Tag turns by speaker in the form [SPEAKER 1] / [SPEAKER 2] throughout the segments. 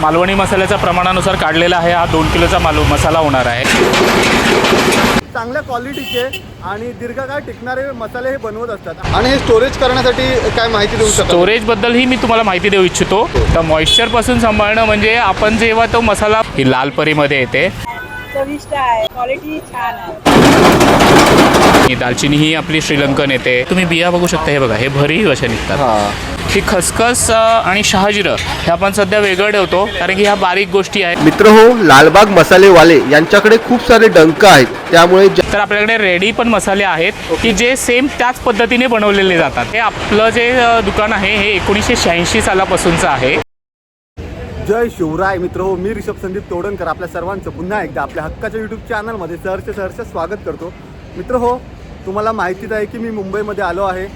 [SPEAKER 1] मालवणी मसाल्याच्या प्रमाणानुसार काढलेला आहे. हा दोन किलोचा माल मसाला होणार आहे.
[SPEAKER 2] चांगल्या क्वालिटीचे आणि दीर्घकाळ टिकणारे मसाले हे बनवत असतात. आणि हे स्टोरेज करण्यासाठी काय माहिती देऊ शकता?
[SPEAKER 1] स्टोरेजबद्दल ही मी तुम्हाला माहिती देऊ इच्छितो. तर मॉइश्चरपासून सांभाळणं म्हणजे आपण जेव्हा तो मसाला ही लाल परीमध्ये येते
[SPEAKER 3] चविष्ट आहे. क्वालिटी छान आहे.
[SPEAKER 1] ही दालचिनी ही आपली श्रीलंकन येते. तुम्ही बिया बघू शकता हे बघा हे भरी अशा निघतात.
[SPEAKER 2] हां.
[SPEAKER 1] खसखस आणि शहाजिरं हे आपण सध्या वेगळं ठेवतो कारण की ह्या बारीक गोष्टी आहेत.
[SPEAKER 4] मित्र हो लालबाग मसालेवाले यांच्याकडे खूप सारे डंक आहेत. त्यामुळे ज-
[SPEAKER 1] तर आपल्याकडे रेडी पण मसाले आहेत की जे सेम त्याच पद्धतीने बनवलेले जातात. हे आपलं जे दुकान आहे हे एकोणीसशे शहाऐंशी सालापासूनचं आहे.
[SPEAKER 2] जय शिवराय मित्र हो मी रिषभ संदीप तोडणकर आपल्या सर्वांचं पुन्हा एकदा आपल्या हक्काच्या यूट्यूब चॅनलमध्ये सहर्ष सहर्ष स्वागत करतो. मित्र हो तुम्हाला माहितीच आहे की मी मुंबईमध्ये आलो आहे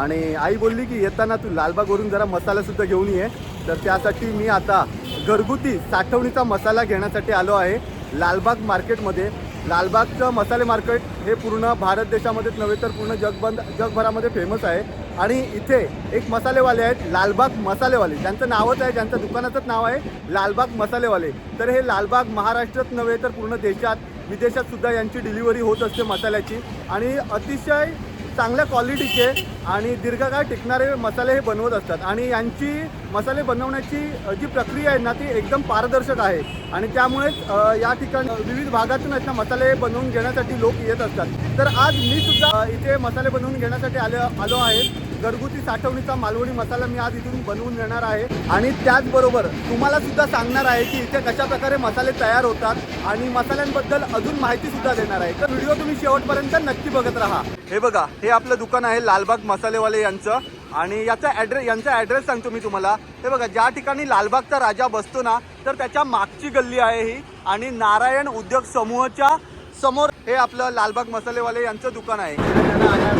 [SPEAKER 2] आणि आई बोलली की येताना तू लालबागवरून जरा मसालासुद्धा घेऊन ये. तर त्यासाठी मी आता घरगुती साठवणीचा मसाला घेण्यासाठी आलो आहे लालबाग मार्केटमध्ये. लालबागचं मसाले मार्केट हे पूर्ण भारत देशामध्येच नव्हे तर पूर्ण जगबंद जगभरामध्ये फेमस आहे. आणि इथे एक मसालेवाले आहेत लालबाग मसालेवाले. ज्यांचं नावच आहे ज्यांचं दुकानाचंच नाव आहे लालबाग मसालेवाले. तर हे लालबाग महाराष्ट्रात नव्हे तर पूर्ण देशात विदेशात सुद्धा यांची डिलिव्हरी होत असते मसाल्याची. आणि अतिशय चांगल्या क्वालिटीचे आणि दीर्घकाळ टिकणारे मसाले हे बनवत असतात. आणि यांची मसाले बनवण्याची जी प्रक्रिया आहे ना ती एकदम पारदर्शक आहे. आणि त्यामुळेच या ठिकाणी विविध भागातून आहेत ना मसाले बनवून घेण्यासाठी लोक येत असतात. तर आज मी सुद्धा इथे मसाले बनवून घेण्यासाठी आलो आलो आहे. घरगुती साठवणीचा मालवणी मसाला मी आज इथून बनवून देणार आहे. आणि त्याचबरोबर तुम्हाला सुद्धा सांगणार आहे की इथे कशा प्रकारे मसाले तयार होतात आणि मसाल्यांबद्दल अजून माहिती सुद्धा देणार आहे. तर व्हिडिओ तुम्ही शेवटपर्यंत नक्की बघत राहा. हे बघा हे आपलं दुकान आहे लालबाग मसालेवाले यांचं. आणि याचा ॲड्रेस यांचा ॲड्रेस सांगतो मी तुम्हाला. हे बघा ज्या ठिकाणी लालबागचा राजा बसतो ना तर त्याच्या मागची गल्ली आहे ही. आणि नारायण उद्योग समूहाच्या समोर हे आपलं लालबाग मसालेवाले यांचं दुकान आहे.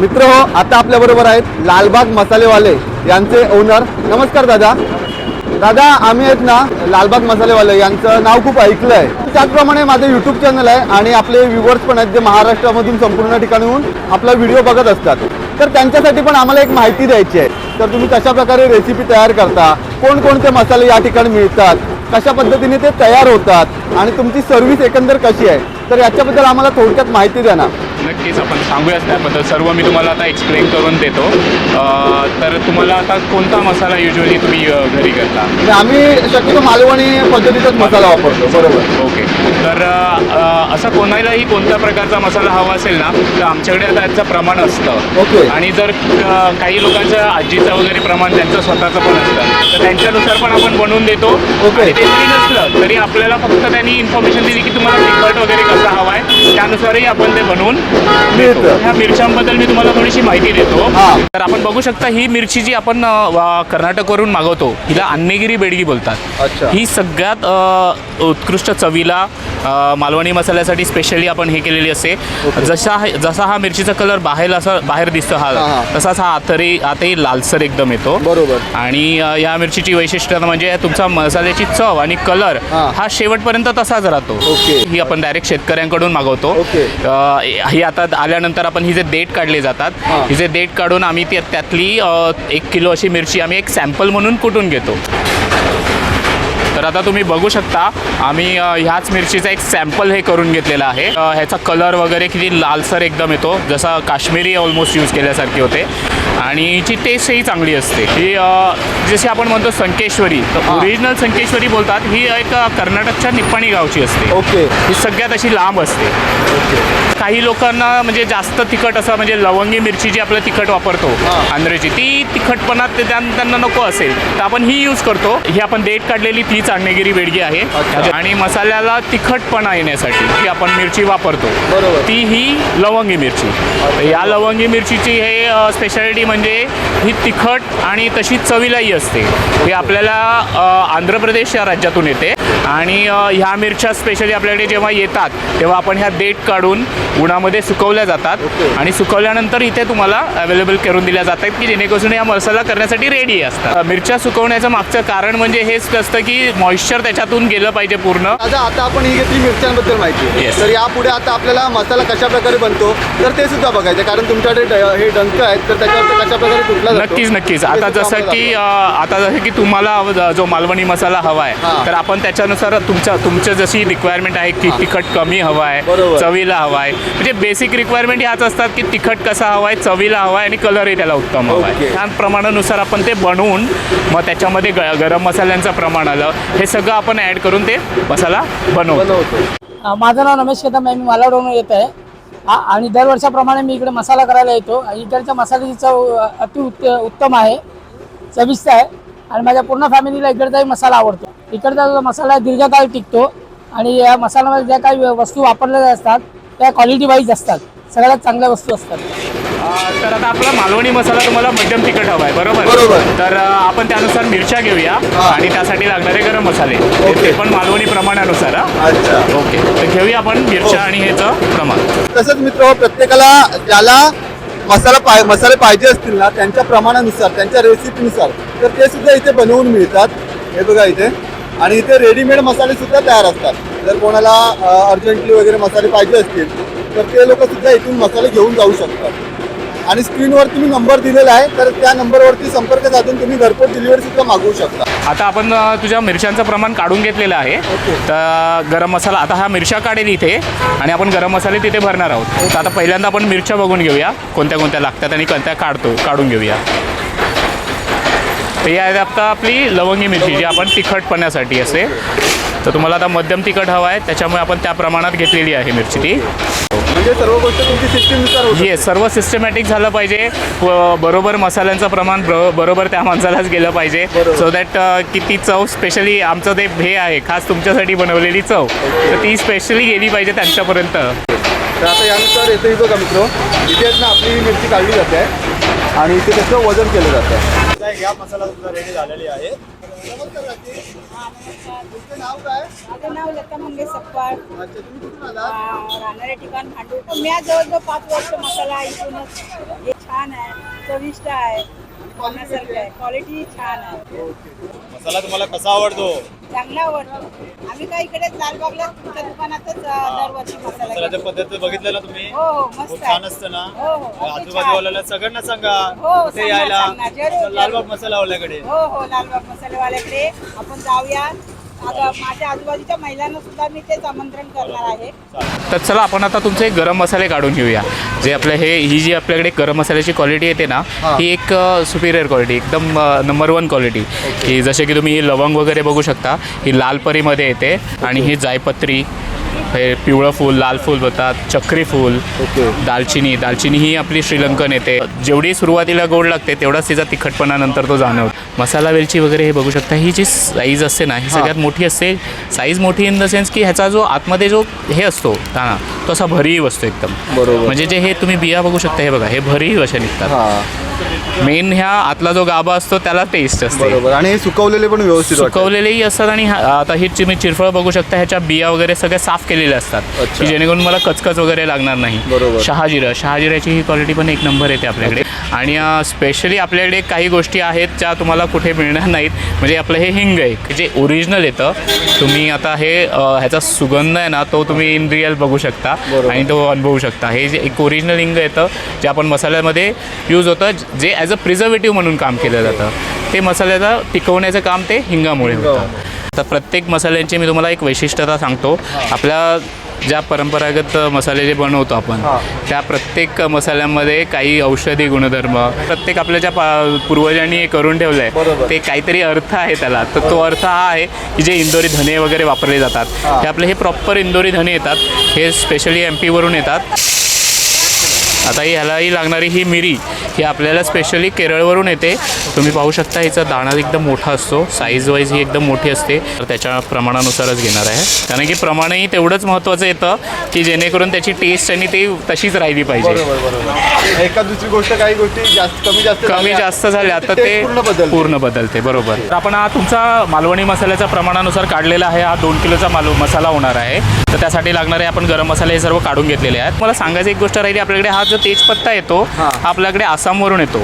[SPEAKER 2] मित्र हो आता आपल्या बरोबर आहेत लालबाग मसालेवाले यांचे ओनर. नमस्कार दादा. दादा आम्ही आहेत ना लालबाग मसालेवाले यांचं नाव खूप ऐकलं आहे त्याचप्रमाणे माझं युट्यूब चॅनल आहे आणि आपले व्ह्युअर्स पण आहेत जे महाराष्ट्रामधून संपूर्ण ठिकाणून आपला व्हिडिओ बघत असतात. तर त्यांच्यासाठी पण आम्हाला एक माहिती द्यायची आहे. तर तुम्ही कशा प्रकारे रेसिपी तयार करता? कोणकोणते मसाले या ठिकाणी मिळतात? कशा पद्धतीने ते तयार होतात? आणि तुमची सर्व्हिस एकंदर कशी आहे? तर याच्याबद्दल आम्हाला थोडक्यात माहिती द्या ना.
[SPEAKER 1] नक्कीच आपण सांगूयाच त्याबद्दल. सर्व मी तुम्हाला आता एक्सप्लेन करून देतो. तर तुम्हाला आता कोणता मसाला युजली तुम्ही घरी करता?
[SPEAKER 2] म्हणजे आम्ही शक्यतो मालवणी पद्धतीचाच मसाला वापरतो बरोबर.
[SPEAKER 1] ओके. तर असा कोणालाही कोणत्या प्रकारचा मसाला हवा असेल ना तर आमच्याकडे आता याचं प्रमाण असतं.
[SPEAKER 2] ओके.
[SPEAKER 1] आणि जर काही लोकांचं आजीचं वगैरे प्रमाण त्यांचं स्वतःचं पण असतं तर त्यांच्यानुसार पण आपण बनवून देतो.
[SPEAKER 2] ओके.
[SPEAKER 1] आणि ते जरी नसलं तरी आपल्याला फक्त त्यांनी इन्फॉर्मेशन दिली की तुम्हाला तिखट वगैरे कसा हवा आहे त्यानुसारही आपण ते बनवून
[SPEAKER 2] मिळतं.
[SPEAKER 1] ह्या मिरच्यांबद्दल मी तुम्हाला थोडीशी माहिती देतो. तर आपण बघू शकता ही मिरची जी आपण कर्नाटकवरून मागवतो हिला अन्नेगिरी बेडगी बोलतात. ही सगळ्यात उत्कृष्ट चवीला मालवणी मसाल्यासाठी स्पेशली आपण हे केलेली असते जसा जसा हा मिरचीचा कलर बाहेर असा बाहेर दिसतो
[SPEAKER 2] हा.
[SPEAKER 1] तसाच हा आतही आतही लालसर एकदम येतो
[SPEAKER 2] बरोबर
[SPEAKER 1] आणि या मिरचीची वैशिष्ट्यता म्हणजे तुमचा मसाल्याची चव आणि कलर
[SPEAKER 2] हा.
[SPEAKER 1] शेवटपर्यंत तसाच राहतो
[SPEAKER 2] ओके.
[SPEAKER 1] ही आपण डायरेक्ट शेतकऱ्यांकडून मागवतो. ही आता आल्यानंतर आपण ही जे देठ काढले जातात
[SPEAKER 2] हा.
[SPEAKER 1] जे देठ काढून आम्ही त्या त्यातली एक किलो अशी मिरची आम्ही एक सॅम्पल म्हणून कुटून घेतो. तर आता तुम्ही बघू शकता आम्ही ह्याच मिरचीचा एक सॅम्पल हे करून घेतलेला आहे. ह्याचा कलर वगैरे किती लालसर एकदम येतो जसा काश्मीरी ऑलमोस्ट यूज केल्यासारखी होते. आणि हिची टेस्टही चांगली असते. ही जशी आपण म्हणतो संकेश्वरी तर. ओरिजिनल संकेश्वरी बोलतात ही एक कर्नाटकच्या निप्पाणी गावची असते.
[SPEAKER 2] ओके.
[SPEAKER 1] ही सगळ्यात अशी लांब असते. काही लोकांना म्हणजे जास्त तिखट असं म्हणजे लवंगी मिरची जी आपलं तिखट वापरतो. आंध्रची ती तिखटपणा ते त्यां- त्यांना नको असेल. तर आपण ही यूज करतो. ही आपण डेट काढलेली तीच अण्णगिरी बेडगी आहे. आणि मसाल्याला तिखटपणा येण्यासाठी ही आपण मिरची वापरतो
[SPEAKER 2] बरोबर.
[SPEAKER 1] ती ही लवंगी मिरची. या लवंगी मिरचीची हे स्पेशालिटी म्हणजे ही तिखट आणि तशी चवीलाही असते. ही आपल्याला आंध्र प्रदेश या राज्यातून येते. आणि ह्या मिरच्या स्पेशली आपल्याकडे जेव्हा येतात तेव्हा आपण ह्या देठ काढून उन्हामध्ये सुकवल्या जातात. आणि सुकवल्यानंतर इथे तुम्हाला अवेलेबल करून दिल्या जातात की जेणेकरून या मसाला करण्यासाठी रेडी असतात. मिरच्या सुकवण्याचं मागचं कारण म्हणजे हेच असतं की मॉइश्चर त्याच्यातून गेलं पाहिजे पूर्ण
[SPEAKER 2] दादा आता आपण ही घेतली मिरच्यांबद्दल माहिती
[SPEAKER 1] Yes.
[SPEAKER 2] तर यापुढे आता आपल्याला मसाला कशा प्रकारे बनतो तर ते सुद्धा बघायचं कारण तुमच्याकडे ड- हे डंक आहेत तर त्याच्यावर कशा प्रकारे कुठला
[SPEAKER 1] नक्कीच नक्कीच आता जसं की. अ, आता जसं की तुम्हाला ज- जो मालवणी मसाला हवा आहे. तर आपण त्याच्यानुसार तुमच्या तुमचं जशी रिक्वायरमेंट आहे की तिखट कमी हवा आहे
[SPEAKER 2] बरोबर.
[SPEAKER 1] चवीला हवा आहे म्हणजे बेसिक रिक्वायरमेंट ह्याच असतात की तिखट कसा हवा आहे चवीला हवा आहे आणि कलरही त्याला उत्तम हवा आहे
[SPEAKER 2] ओके.
[SPEAKER 1] त्या प्रमाणानुसार आपण ते बनवून मग त्याच्यामध्ये ग गरम मसाल्यांचं प्रमाण आलं हे सगळं आपण ॲड करून ते मसाला बनवतो.
[SPEAKER 5] माझं नाव रमेश केतम आहे मी मालाडवरून येत आहे. आणि दरवर्षाप्रमाणे मी इकडे मसाला करायला येतो. आणि इकडच्या मसाल्याची चव अति उत्त उत्तम आहे. चविष्ट आहे. आणि माझ्या पूर्ण फॅमिलीला इकडचाही मसाला आवडतो. इकडचा जो मसाला दीर्घकाळ टिकतो. आणि या मसाल्यामध्ये ज्या काही वस्तू वापरलेल्या असतात त्या क्वालिटी वाईज असतात. सगळ्यात चांगल्या वस्तू असतात.
[SPEAKER 1] तर आता आपला मालवणी मसाला तुम्हाला मध्यम तिखट हवा आहे बरोबर?
[SPEAKER 2] बरोबर.
[SPEAKER 1] तर अ, आपण त्यानुसार मिरच्या घेऊया आणि त्यासाठी लागणारे गरम मसाले.
[SPEAKER 2] ओके.
[SPEAKER 1] ते पण मालवणी प्रमाणानुसार हा?
[SPEAKER 2] अच्छा.
[SPEAKER 1] ओके. तर घेऊया आपण मिरच्या
[SPEAKER 2] हो.
[SPEAKER 1] आणि ह्याचं प्रमाण.
[SPEAKER 2] तसंच मित्र प्रत्येकाला ज्याला मसाला पाय मसाले पाहिजे असतील ना त्यांच्या प्रमाणानुसार त्यांच्या रेसिपीनुसार तर ते सुद्धा इथे बनवून मिळतात. हे बघा इथे. आणि इथे रेडीमेड मसाले सुद्धा तयार असतात. जर कोणाला अर्जंटली वगैरे मसाले पाहिजे असतील तर ते लोक सुद्धा इथून मसाले घेऊन जाऊ शकतात. आणि स्क्रीनवर तुम्ही नंबर दिलेला आहे तर त्या नंबरवरती संपर्क साधून तुम्ही घरपोच डिलिव्हरी सुद्धा मागवू शकता.
[SPEAKER 1] आता आपण तुझ्या मिरच्यांचं प्रमाण काढून घेतलेलं आहे. तर गरम मसाला आता हा मिरच्या काढेल इथे आणि आपण गरम मसाले तिथे भरणार आहोत. तर आता पहिल्यांदा आपण मिरच्या बघून घेऊया कोणत्या कोणत्या लागतात आणि कोणत्या काढतो काढून घेऊया. तर ही आहे आता आपली लवंगी मिरची जी आपण तिखटपणासाठी असते तर तुम्हाला आता मध्यम तिखट हवा आहे त्याच्यामुळे आपण त्या प्रमाणात घेतलेली आहे मिरची ती.
[SPEAKER 2] म्हणजे सर्व गोष्ट तुमची सिस्टीमनुसार
[SPEAKER 1] सर्व सिस्टमॅटिक झालं पाहिजे. व बरोबर मसाल्यांचं प्रमाण बरो- बरोबर त्या माणसालाच गेलं पाहिजे. सो दॅट की ती चव स्पेशली आमचं ते हे आहे खास तुमच्यासाठी बनवलेली चव तर ती स्पेशली गेली पाहिजे त्यांच्यापर्यंत.
[SPEAKER 2] तर आता यानुसार येतं इथं का मित्र इथे आहेत ना आपली ही मिरची काढली जाते आणि इथे त्याचं वजन केलं जातं. या मसाला सुद्धा रेडी झालेली आहे. तुमचं नाव काय?
[SPEAKER 3] माझं नाव लता मंगेश सप्पाळ
[SPEAKER 2] अच्छा तुम्ही कुठून आला
[SPEAKER 3] आ, राहणारे ठिकाण भांडूळ मी आज जवळजवळ पाच वर्ष मसाला इथूनच हे छान आहे चविष्ट आहे. क्वालिटी छान आहे.
[SPEAKER 6] मसाला तुम्हाला कसा आवडतो?
[SPEAKER 3] चांगला आवडतो. आम्ही काय इकडे लालबागला तुमच्या दुकानातच अ, दरवर्षी मसाला
[SPEAKER 6] मसाल्याच्या
[SPEAKER 3] घेतो.
[SPEAKER 6] पद्धत बघितलं ना तुम्ही?
[SPEAKER 3] हो हो
[SPEAKER 6] खूप
[SPEAKER 3] मस्त
[SPEAKER 6] छान
[SPEAKER 3] आहे.
[SPEAKER 6] असतं ना?
[SPEAKER 3] हो, हो,
[SPEAKER 6] आजूबाजूवाल्याला सगळ्यांना सांगा.
[SPEAKER 3] हो, सांगणार,
[SPEAKER 6] यायला?
[SPEAKER 3] सांगणार, जरूर,
[SPEAKER 6] लालबाग
[SPEAKER 3] जरूर.
[SPEAKER 6] मसाला वाल्याकडे
[SPEAKER 3] हो हो लालबाग मसालेवाल्याकडे. आपण जाऊया. माझ्या आजूबाजूच्या महिलांना सुद्धा मी तेच आमंत्रण करणार आहे.
[SPEAKER 1] तर चला आपण आता तुमचे गरम मसाले काढून घेऊया. जे आपले हे ही जी आपल्याकडे गरम मसाल्याची क्वालिटी येते ना ही. एक सुपिरियर क्वालिटी एकदम नंबर वन क्वालिटी की जसे की तुम्ही ही लवंग वगैरे बघू शकता ही लाल परीमध्ये येते आणि ही जायपत्री हे पिवळं फूल लाल फूल बोलतात चक्री फूल
[SPEAKER 2] ओके.
[SPEAKER 1] दालचिनी. दालचिनी ही आपली श्रीलंकन येते. जेवढी सुरुवातीला गोड लागते तेवढाच तिचा तिखटपणा नंतर तो जाणवतो. मसाला वेलची वगैरे हे बघू शकता ही जी साईज असते ना ही सगळ्यात मोठी असते. साईज मोठी इन द सेन्स की ह्याचा जो आतमध्ये जो हे असतो दाणा तो असा भरीव असतो एकदम.
[SPEAKER 2] बरोबर.
[SPEAKER 1] म्हणजे जे हे तुम्ही बिया बघू शकता हे बघा हे भरीव असे निघतात.
[SPEAKER 2] हा.
[SPEAKER 1] मेन ह्या आतला जो गाभा असतो त्याला टेस्ट असते.
[SPEAKER 2] बरोबर. आणि हे सुकवलेले पण व्यवस्थित वाटतात.
[SPEAKER 1] सुकवलेलेही असतात आणि हा- आता ही तुम्ही चिरफळ बघू शकता ह्याच्या बिया वगैरे सगळ्या साफ केलेल्या असतात.
[SPEAKER 2] अच्छा.
[SPEAKER 1] की जेणेकरून मला कचकच वगैरे लागणार नाही.
[SPEAKER 2] बरोबर.
[SPEAKER 1] शहाजिरं शहाजिऱ्याची ही क्वालिटी पण एक नंबर येते आपल्याकडे. आणि स्पेशली आपल्याकडे काही गोष्टी आहेत ज्या तुम्हाला कुठे मिळणार नाहीत. म्हणजे आपलं हे हिंग आहे की जे ओरिजिनल येतं. तुम्ही आता हे अ, ह्याचा सुगंध आहे ना तो तुम्ही इन रिअल बघू शकता.
[SPEAKER 2] बरोबर.
[SPEAKER 1] आणि तो अनुभवू शकता. हे जे एक ओरिजिनल हिंग येतं जे आपण मसाल्यामध्ये यूज होतं जे ॲज अ प्रिझर्वेटिव्ह म्हणून काम केलं जातं. ते मसाल्याचा टिकवण्याचं काम ते हिंगामुळे होतं. तर प्रत्येक मसाल्यांची मी तुम्हाला एक वैशिष्ट्यता सांगतो. आपल्या ज्या परंपरागत मसाले जे बनवतो आपण. त्या प्रत्येक मसाल्यामध्ये काही औषधी गुणधर्म प्रत्येक आपल्या ज्या पा- पूर्वजांनी हे करून ठेवलं. आहे ते काहीतरी अर्थ आहे त्याला. तर तो अर्थ हा आहे की जे इंदोरी धने वगैरे वापरले जातात. हे. आपले हे प्रॉपर इंदोरी धने येतात. हे स्पेशली एम पीवरून येतात. आता ह्यालाही लागणारी ही मिरी ही आपल्याला स्पेशली केरळवरून येते. तुम्ही पाहू शकता हिचा दाणा एकदम मोठा असतो. साईज वाईज ही एकदम मोठी असते. तर त्याच्या प्रमाणानुसारच घेणार आहे. कारण की प्रमाणही तेवढंच महत्त्वाचं येतं की जेणेकरून त्याची टेस्ट आणि ती तशीच राहिली पाहिजे.
[SPEAKER 2] एका दुसरी गोष्ट काही गोष्टी जास्त कमी जास्त
[SPEAKER 1] कमी जास्त झाल्या. तर ते
[SPEAKER 2] पूर्ण बदल
[SPEAKER 1] पूर्ण बदलते. बरोबर. तर आपण हा तुमचा मालवणी मसाल्याच्या प्रमाणानुसार काढलेला आहे. हा दोन किलोचा माल मसाला होणार आहे. तर त्यासाठी लागणारे आपण गरम मसाले हे सर्व काढून घेतलेले आहेत. मला सांगायची एक गोष्ट राहिली. आपल्याकडे हा जो जो तेजपत्ता येतो
[SPEAKER 2] हां.
[SPEAKER 1] हा आपल्याकडे आसामवरून येतो.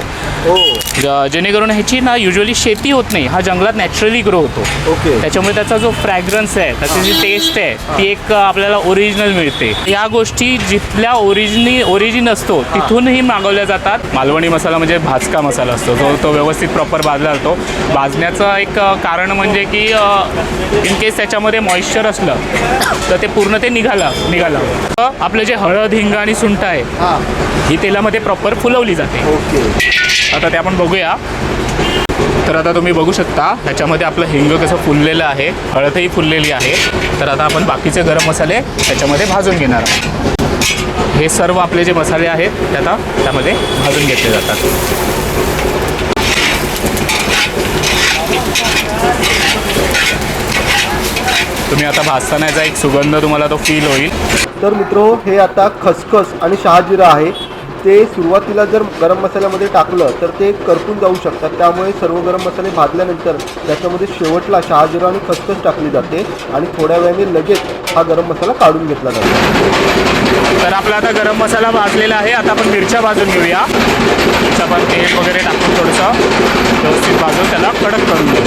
[SPEAKER 2] ओ
[SPEAKER 1] ज- जेणेकरून ह्याची ना युजली शेती होत नाही. हा जंगलात नॅचरली ग्रो होतो.
[SPEAKER 2] ओके.
[SPEAKER 1] त्याच्यामुळे त्याचा जो फ्रॅग्रन्स आहे त्याची जी टेस्ट आहे ती एक आपल्याला ओरिजिनल मिळते. या गोष्टी जिथल्या ओरिजिनी ओरिजिन असतो तिथूनही मागवल्या जातात. मालवणी मसाला म्हणजे भाजका मसाला असतो. जो तो व्यवस्थित प्रॉपर भाजला जातो. भाजण्याचं एक अ, कारण म्हणजे की इन केस त्याच्यामध्ये मॉइश्चर असलं तर ते पूर्ण ते निघालं निघालं. आपलं जे हळद हिंग आणि सुंठ आहे
[SPEAKER 2] हां.
[SPEAKER 1] ही तेलामध्ये प्रॉपर फुलवली जाते.
[SPEAKER 2] ओके.
[SPEAKER 1] आता ते आपण बघूया. तर आता तुम्ही बघू शकता ह्याच्यामध्ये आपलं हिंग कसं फुललेलं आहे हळदही फुललेली आहे. तर आता आपण बाकीचे गरम मसाले ह्याच्यामध्ये भाजून घेणार आहोत. हे सर्व आपले जे मसाले आहेत ते आता त्यामध्ये भाजून घेतले जातात. तुम्ही आता भाजताना एक सुगंध तुम्हाला तो फील होईल.
[SPEAKER 4] तर मित्र हे आता खसखस आणि शहाजिरा आहे. ते सुरुवातीला जर गरम मसाल्यामध्ये टाकलं तर ते करपून जाऊ शकतात. त्यामुळे सर्व गरम मसाले भाजल्यानंतर त्याच्यामध्ये शेवटला शहाजिरा आणि खसखस टाकली जाते आणि थोड्या वेळाने लगेच हा गरम मसाला काढून घेतला जातो.
[SPEAKER 1] तर आपला आता गरम मसाला भाजलेला आहे. आता आपण मिरच्या भाजून घेऊया. त्याचं आपण तेल वगैरे टाकून थोडंसं व्यवस्थित भाजून त्याला कडक करून घेऊ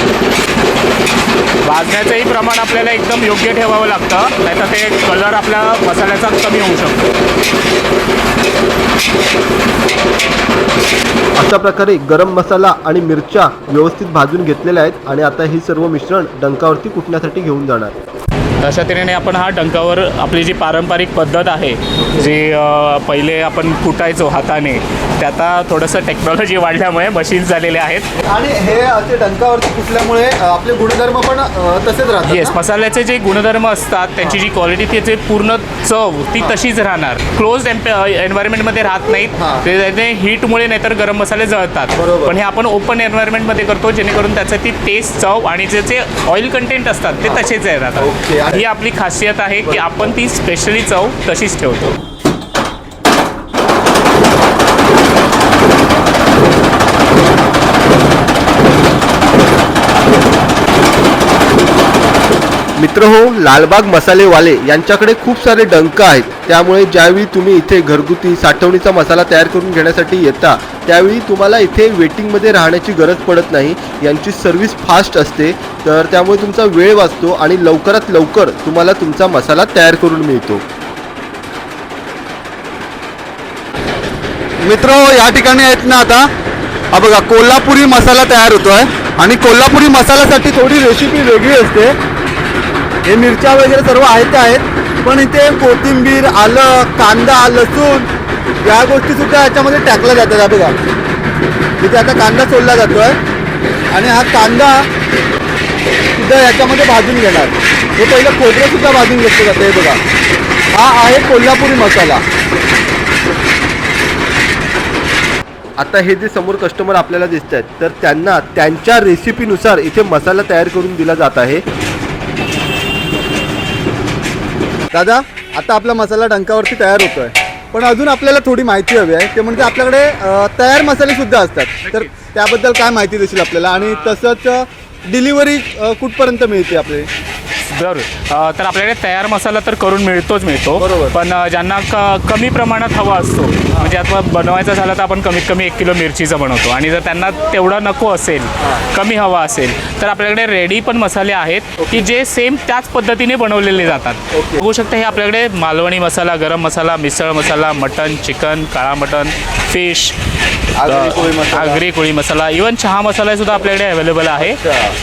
[SPEAKER 1] भाजण्याचंही प्रमाण आपल्याला एकदम योग्य ठेवावं लागतं. नाहीतर ते कलर आपल्या मसाल्याचा कमी होऊ शकतो.
[SPEAKER 4] अशा प्रकारे गरम मसाला आणि मिरच्या व्यवस्थित भाजून घेतलेल्या आहेत आणि आता हे सर्व मिश्रण डंकावरती कुटण्यासाठी घेऊन जाणार.
[SPEAKER 1] तशा तऱ्हेने आपण हा डंकावर आपली जी पारंपरिक पद्धत आहे जी पहिले आपण कुटायचो हाताने ते आता थोडंसं टेक्नॉलॉजी वाढल्यामुळे मशीन्स झालेले आहेत
[SPEAKER 2] आणि हे असे डंकावरती कुठल्यामुळे अ, आपले गुणधर्म पण तसेच राहतात
[SPEAKER 1] येस? मसाल्याचे जे गुणधर्म असतात त्याची जी क्वालिटी त्याची पूर्ण चव ती तशीच राहणार क्लोज एन्व्हायरमेंटमध्ये राहत नाहीत. ते हीटमुळे नाहीतर गरम मसाले जळतात. पण हे आपण ओपन एन्व्हायरमेंटमध्ये करतो जेणेकरून त्याचं ती टेस्ट चव आणि जे जे ऑइल कंटेंट असतात ते तसेच. राहतात ही आपली खासियत आहे की आपण ती स्पेशली चव तशीच ठेवतो.
[SPEAKER 4] मित्र हो लालबाग मसालेवाले यांच्याकडे खूप सारे डंक आहेत. त्यामुळे ज्यावेळी तुम्ही इथे घरगुती साठवणीचा मसाला तयार करून घेण्यासाठी येता त्यावेळी तुम्हाला इथे वेटिंगमध्ये राहण्याची गरज पडत नाही. यांची सर्व्हिस फास्ट असते. तर त्यामुळे तुमचा वेळ वाचतो आणि लवकरात लवकर तुम्हाला तुमचा मसाला तयार करून मिळतो.
[SPEAKER 2] मित्र हो, या ठिकाणी आहेत ना आता. हा बघा कोल्हापुरी मसाला तयार होतोय. आणि कोल्हापुरी मसाल्यासाठी थोडी रेसिपी वेगळी असते. हे मिरच्या वगैरे सर्व आहेत आहेत. पण इथे कोथिंबीर आलं कांदा लसूण या गोष्टी सुद्धा याच्यामध्ये टाकल्या जातात हा बघा. इथे आता कांदा सोडला जातोय. आणि हा कांदा सुद्धा याच्यामध्ये भाजून घेणार. हे पहिलं खोबरं सुद्धा भाजून घेतलं जातं हे बघा. हा आहे कोल्हापुरी मसाला.
[SPEAKER 4] आता हे जे समोर कस्टमर आपल्याला दिसत आहेत तर त्यांना त्यांच्या रेसिपीनुसार इथे मसाला तयार करून दिला जात आहे.
[SPEAKER 2] दादा आता आपला मसाला डंकावरती तयार होतोय. पण अजून आपल्याला थोडी माहिती हवी आहे. ते म्हणजे आपल्याकडे अ, तयार मसाले सुद्धा असतात. तर त्याबद्दल काय माहिती देशील आपल्याला? आणि तसंच डिलिव्हरी कुठपर्यंत मिळते आपली?
[SPEAKER 1] जरूर अ, तर आपल्याकडे तयार मसाला तर करून मिळतोच मिळतो.
[SPEAKER 2] बरोबर.
[SPEAKER 1] पण अ, ज्यांना क कमी प्रमाणात हवा असतो म्हणजे आता बनवायचा झाला तर आपण कमीत कमी एक किलो मिरचीचा बनवतो. आणि जर त्यांना तेवढा नको असेल कमी हवा असेल तर आपल्याकडे रेडी पण मसाले आहेत की जे सेम त्याच पद्धतीने बनवलेले जातात. बघू शकता हे आपल्याकडे मालवणी मसाला गरम मसाला मिसळ मसाला मटन चिकन काळा mutton fish
[SPEAKER 2] Agri Koli masala.
[SPEAKER 1] Agri Koli masala. Even चहा मसाला सुद्धा आपल्याकडे अवेलेबल आहे.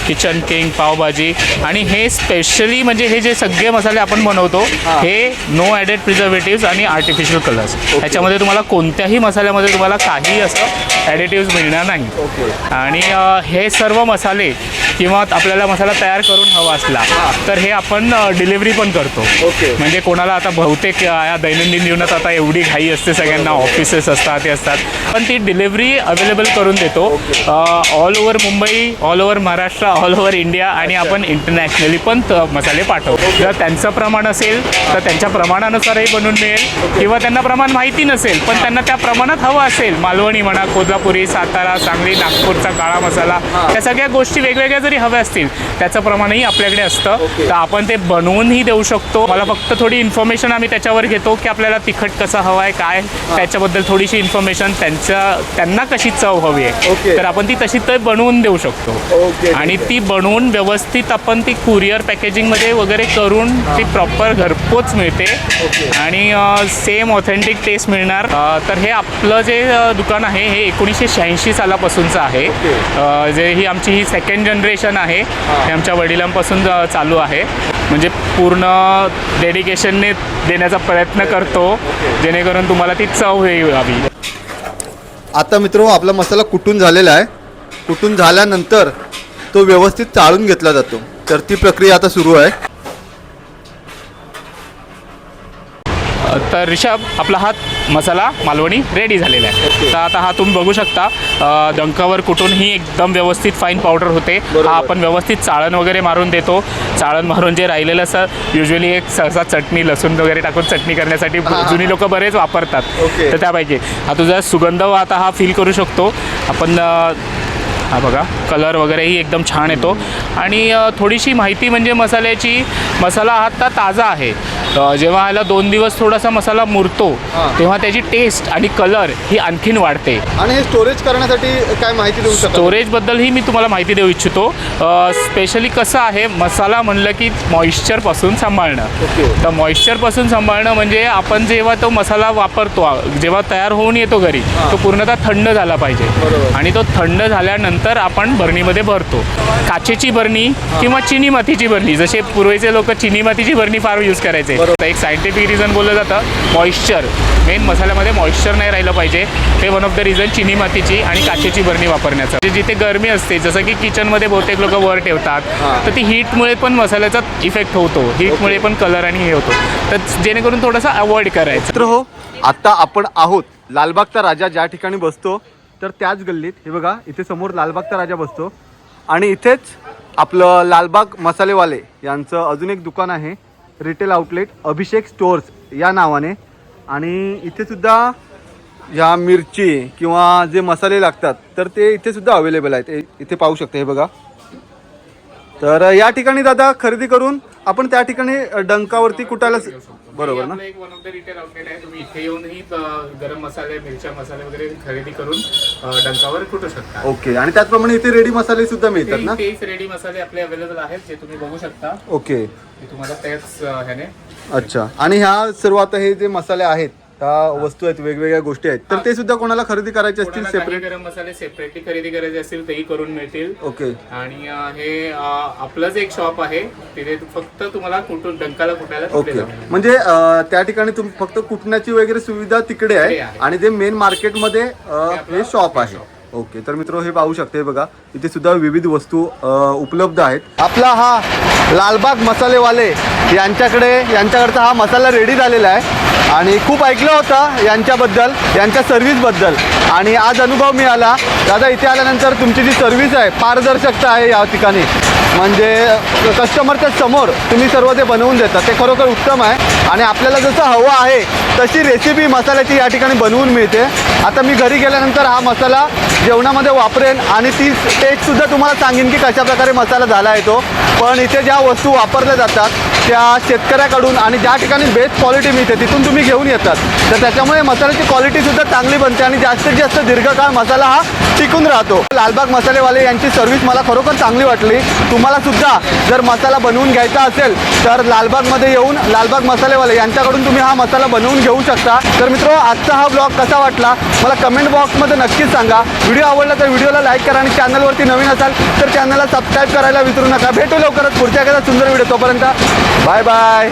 [SPEAKER 1] Kitchen King pav bhaji. आणि हे स्पेशली म्हणजे हे जे सगळे मसाले आपण बनवतो हे. No added preservative and artificial colours ह्याच्यामध्ये तुम्हाला कोणत्याही मसाल्यामध्ये तुम्हाला काही असं ॲडिटिव्ह मिळणार नाही. आणि हे सर्व मसाले किंवा आपल्याला मसाला तयार करून हवा असला तर हे आपण डिलिव्हरी पण करतो. म्हणजे कोणाला आता बहुतेक या दैनंदिन जीवनात आता एवढी घाई असते सगळ्यांना ऑफिसेस असतात ते असतात. पण ती डिलिव्हरी अवेलेबल करून देतो. All over Mumbai all over Maharashtra all over India आणि आपण इंटरनॅशनली पण मसाले पाठवतो जर त्यांचं प्रमाण असेल तर त्यांच्या प्रमाणानुसारही बनवून मिळेल. किंवा त्यांना प्रमाण माहिती नसेल पण त्यांना त्या प्रमाणात हवं असेल. मालवणी म्हणा कोल्हापुरी सातारा सांगली नागपूरचा काळा मसाला त्या सगळ्या गोष्टी वेगवेगळ्या जरी हव्या असतील त्याचं प्रमाणही आपल्याकडे असतं. तर आपण ते बनवूनही देऊ शकतो. मला फक्त थोडी इन्फॉर्मेशन आम्ही त्याच्यावर घेतो की आपल्याला तिखट कसं हवं आहे काय त्याच्याबद्दल थोडीशी इन्फॉर्मेशन त्यांच्या त्यांना कशी चव हवी आहे. तर आपण ती तशी तर बनवून देऊ शकतो. आणि ती बनवून व्यवस्थित आपण ती कुरिअर पॅकेजिंगमध्ये वगैरे करून ती प्रॉपर घरपोच मिळते. आणि सेम ऑथेंटिक टेस्ट मिळणार. तर हे आपलं जे दुकान आहे हे एकोणीसशे शहाऐंशी सालापासूनचं आहे. जे ही आमची ही सेकंड जनरेशन आहे. हे. आमच्या वडिलांपासून चालू आहे. म्हणजे पूर्ण डेडिकेशनने देण्याचा प्रयत्न करतो. जेणेकरून तुम्हाला ती चव हे हवी.
[SPEAKER 2] आता मित्र आपला मसाला कुटून झालेला आहे? कुटून झाल्यानंतर तो व्यवस्थित चाळून घेतला जातो. तर ती प्रक्रिया आता सुरू आहे.
[SPEAKER 1] तर ऋषभ आपला हा मसाला मालवणी रेडी झालेला आहे. तर आता हा तुम्ही बघू शकता डंकावर कुठून ही एकदम व्यवस्थित फाईन पावडर होते. हा आपण व्यवस्थित चाळण वगैरे मारून देतो. चाळण मारून जे राहिलेलं असं युजली एक सहसा चटणी लसूण वगैरे टाकून चटणी करण्यासाठी जुनी लोक बरेच वापरतात. तर त्यापैकी. हा तुझा सुगंध आता हा फील करू शकतो. आपण हा बघा कलर वगैरेही एकदम छान येतो. आणि थोडीशी माहिती म्हणजे मसाल्याची मसाला हा आत्ता ताजा आहे. जेव्हा ह्याला दोन दिवस थोडासा मसाला मुरतो. तेव्हा त्याची टेस्ट आणि कलर ही आणखीन वाढते.
[SPEAKER 2] आणि हे स्टोरेज करण्यासाठी काय माहिती देऊ शकता?
[SPEAKER 1] स्टोरेजबद्दलही मी तुम्हाला माहिती देऊ इच्छितो. स्पेशली कसं आहे मसाला म्हणलं की मॉइश्चरपासून सांभाळणं. तर मॉइश्चरपासून सांभाळणं म्हणजे आपण जेव्हा तो मसाला वापरतो जेव्हा तयार होऊन येतो घरी तो पूर्णतः थंड झाला पाहिजे. आणि तो थंड झाल्यानंतर आपण भरणीमध्ये भरतो. काचेची भरणी किंवा चिनी मातीची भरणी जसे पूर्वीचे लोक चिनी मातीची भरणी फार यूज करायचे. तर एक सायंटिफिक रिझन बोललं जातं मॉइश्चर मेन मसाल्यामध्ये मॉइश्चर नाही राहिलं पाहिजे. ते वन ऑफ द रिझन चिनी मातीची आणि काचेची भरणी वापरण्याचं. म्हणजे जिथे गरमी असते जसं की किचनमध्ये बहुतेक लोक वर ठेवतात तर ती हीटमुळे पण मसाल्याचा इफेक्ट होतो. हीटमुळे पण कलर आणि हे होतो. तर जेणेकरून थोडंसं अवॉइड करायचं.
[SPEAKER 2] मित्र हो आता आपण आहोत लालबागचा राजा ज्या ठिकाणी बसतो तर त्याच गल्लीत. हे बघा इथे समोर लालबागचा राजा बसतो. आणि इथेच आपलं लालबाग मसालेवाले यांचं अजून एक दुकान आहे. रिटेल आउटलेट अभिषेक स्टोअर्स या नावाने. आणि इथे सुद्धा ह्या मिरची किंवा जे मसाले लागतात तर ते इथेसुद्धा अवेलेबल आहेत. इथे पाहू शकते हे बघा. तर या ठिकाणी दादा खरेदी करून आपण त्या ठिकाणी डंकावरती कुटायला बरोबर ना?
[SPEAKER 1] एक one of the retail outlet आहे. तुम्ही इथे येऊनही अ, गरम मसाले मिरच्या मसाले वगैरे खरेदी करून अ, डंकावर कुटू शकता.
[SPEAKER 2] ओके आणि त्याचप्रमाणे इथे रेडी मसाले सुद्धा मिळतात ना?
[SPEAKER 1] ते- तेच रेडी मसाले आपले अवेलेबल आहेत जे तुम्ही बघू शकता.
[SPEAKER 2] ओके.
[SPEAKER 1] मी तुम्हाला त्याच अ, ह्याने
[SPEAKER 2] अच्छा. आणि ह्या सर्व आता हे जे मसाले आहेत त्या वस्तू आहेत वेगवेगळ्या गोष्टी आहेत. तर ते सुद्धा कोणाला खरेदी करायचे असतील
[SPEAKER 1] कोणाला काही
[SPEAKER 2] सेपरेट
[SPEAKER 1] गरम मसाले सेपरेटली खरेदी करायचे असतील तेही करून मिळतील.
[SPEAKER 2] ओके.
[SPEAKER 1] आणि अ, हे अ, आपलंच एक शॉप आहे. तिथे फक्त तुम्हाला कुठून डंकाला कुठायला
[SPEAKER 2] ओके. म्हणजे अं, त्या ठिकाणी तुम फक्त कुटण्याची वगैरे सुविधा तिकडे आहे. आणि जे मेन मार्केटमध्ये अं, हे शॉप आहे. ओके तर मित्र हे पाहू शकते बघा इथे सुद्धा विविध वस्तू उपलब्ध आहेत. आपला हा लालबाग मसालेवाले यांच्याकडे यांच्याकडचा हा मसाला रेडी झालेला आहे. आणि खूप ऐकलं होतं यांच्याबद्दल यांच्या सर्व्हिसबद्दल आणि आज अनुभव मिळाला. दादा इथे आल्यानंतर तुमची जी सर्व्हिस आहे पारदर्शकता आहे या ठिकाणी. म्हणजे कस्टमरच्या समोर तुम्ही सर्व ते बनवून देता. ते खरोखर उत्तम आहे. आणि आपल्याला जसं हवं आहे तशी रेसिपी मसाल्याची या ठिकाणी बनवून मिळते. आता मी घरी गेल्यानंतर हा मसाला जेवणामध्ये वापरेन आणि ती टेस्टसुद्धा तुम्हाला सांगेन की कशा प्रकारे मसाला झाला येतो पण इथे ज्या वस्तू वापरल्या जातात त्या शेतकऱ्याकडून आणि ज्या ठिकाणी बेस्ट क्वालिटी मिळते तिथून तुम्ही घेऊन येतात. तर त्याच्यामुळे मसाल्याची क्वालिटीसुद्धा चांगली बनते आणि जास्तीत जास्त दीर्घकाळ मसाला हा टिकून राहतो. लालबाग मसालेवाले यांची सर्व्हिस मला खरोखर चांगली वाटली. तुम्हाला सुद्धा जर मसाला बनवून घ्यायचा असेल तर लालबागमध्ये येऊन लालबाग मसालेवाले यांच्याकडून तुम्ही हा मसाला बनवून घेऊ शकता. तर मित्र आजचा हा ब्लॉग कसा वाटला? मला कमेंट बॉक्समध्ये नक्कीच सांगा. व्हिडिओ आवडला तर व्हिडिओला लाईक करा आणि चॅनलवरती नवीन असाल तर चॅनलला सबस्क्राईब करायला विसरू नका. भेटू लवकरच पुढच्या एखादा सुंदर व्हिडिओ तोपर्यंत. Bye bye